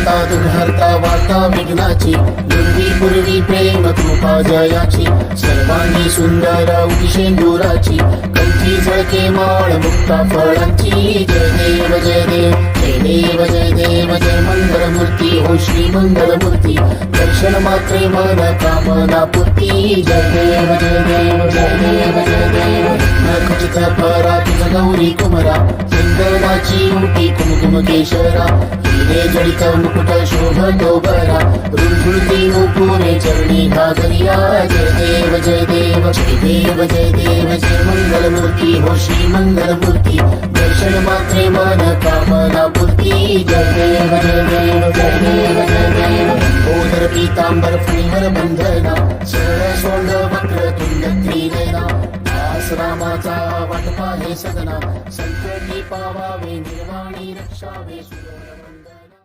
करता दुर्हरता वार्ता विघ्नाची पूर्वी पूर्वी प्रेम कृपा जयाची। सर्वांनी सुंदर उषेंदुराची कंठी, झळके, माळ, मुक्ता, फळांची। जय देव जय देव जय देव जय देव, जय मंगल मूर्ती। हो श्री मंगल मूर्ती। दर्शन मात्रे मन कामना, पूर्ती। जय देव जय देव जय देव। तुझा परा तुझा गौरी कुमरा. सुंदराची उटी कुमकुम केशरा. हिरे जडित मुकुट शोभतो बरा. रुंधुळती नुपुरे चरणी घागरिया जय देव जय देव जय देव जय देव. जय मंगल मूर्ती हो श्री मंगल मूर्ती. दर्शन मात्रे मन कामना पूर्ती. जय देव जय देव जय देव जय देव. ओदर पीतांबर फणीवर बंधना. सरळ सोंड वक्र तुंड त्रिनेना दास रामाचा वाट पाहे सदना संकटी पावावे निर्वाणी रक्षावे सुरवरा